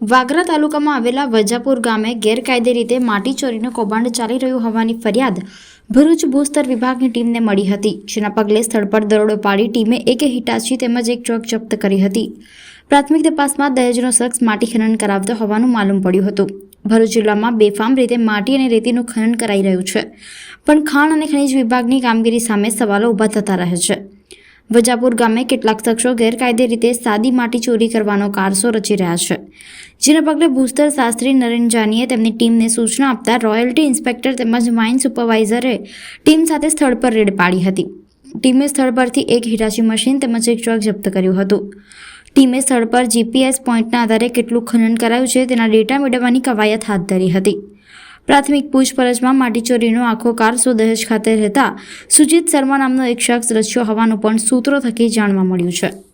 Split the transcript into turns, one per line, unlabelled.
વાગરા તાલુકામાં આવેલા વજાપુર ગામે ગેરકાયદે રીતે માટી ચોરીનું કૌભાંડ ચાલી રહ્યું હોવાની ફરિયાદ ભરૂચ ભૂસ્તર વિભાગની ટીમને મળી હતી. જેના પગલે સ્થળ પર દરોડો પાડી ટીમે એક હિટાચી તેમજ એક ટ્રક જપ્ત કરી હતી. પ્રાથમિક તપાસમાં દહેજનો શખ્સ માટી ખનન કરાવતો હોવાનું માલુમ પડ્યું હતું. ભરૂચ જિલ્લામાં બેફામ રીતે માટી અને રેતીનું ખનન કરાઈ રહ્યું છે. પણ ખાણ અને ખનિજ વિભાગની કામગીરી સામે સવાલો ઊભા થતા રહે છે. વજાપુર ગામે કેટલાક શખ્સો ગેરકાયદે રીતે સાદી માટી ચોરી કરવાનો કારસો રચી રહ્યા છે. જેના પગલે ભૂસ્તર શાસ્ત્રી નરેન જાનીએ તેમની ટીમને સૂચના આપતા રોયલ્ટી ઇન્સ્પેક્ટર તેમજ માઇન સુપરવાઇઝરે ટીમ સાથે સ્થળ પર રેડ પાડી હતી. ટીમે સ્થળ પરથી એક હિરાચી મશીન તેમજ એક ટ્રક જપ્ત કર્યું હતું. ટીમે સ્થળ પર જીપીએસ પોઈન્ટના આધારે કેટલું ખનન કરાયું છે તેના ડેટા મેળવવાની કવાયત હાથ ધરી હતી. પ્રાથમિક પૂછપરછમાં માટીચોરીનો આખો કારસો દહેજ ખાતે રહેતા સુજીત શર્મા નામનો એક શખ્સ રચ્યો હોવાનું પણ સૂત્રો થકી જાણવા મળ્યું છે.